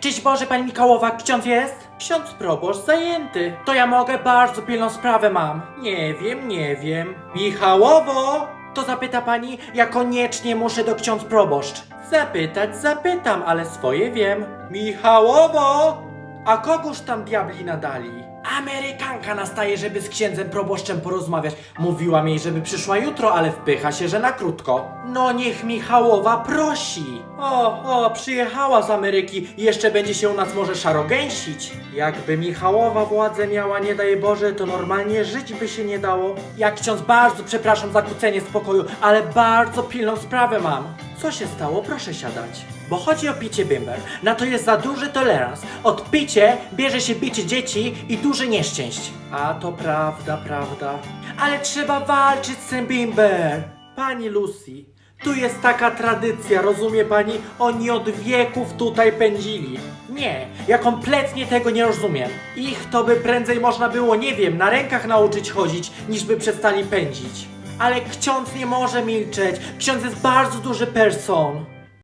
Cześć Boże, Pani Mikołowa, ksiądz jest? Ksiądz proboszcz zajęty. To ja mogę, bardzo pilną sprawę mam. Nie wiem, nie wiem. Michałowo! To zapyta pani, ja koniecznie muszę do ksiądz proboszcz. Zapytać, zapytam, ale swoje wiem. Michałowo! A kogóż tam diabli nadali? Amerykanka nastaje, żeby z księdzem proboszczem porozmawiać. Mówiłam jej, żeby przyszła jutro, ale wpycha się, że na krótko. No niech Michałowa prosi. O, o, przyjechała z Ameryki i jeszcze będzie się u nas może szarogęsić. Jakby Michałowa władzę miała, nie daj Boże, to normalnie żyć by się nie dało. Jak ksiądz, bardzo przepraszam za kłócenie spokoju, ale bardzo pilną sprawę mam. Co się stało? Proszę siadać. Bo chodzi o picie bimber. Na to jest za duży tolerans. Od picie bierze się bicie dzieci i duże nieszczęść. A to prawda, prawda. Ale trzeba walczyć z tym bimber. Pani Lucy, tu jest taka tradycja, rozumie pani? Oni od wieków tutaj pędzili. Nie, ja kompletnie tego nie rozumiem. Ich to by prędzej można było, nie wiem, na rękach nauczyć chodzić, niż by przestali pędzić. Ale ksiądz nie może milczeć. Ksiądz jest bardzo duży person.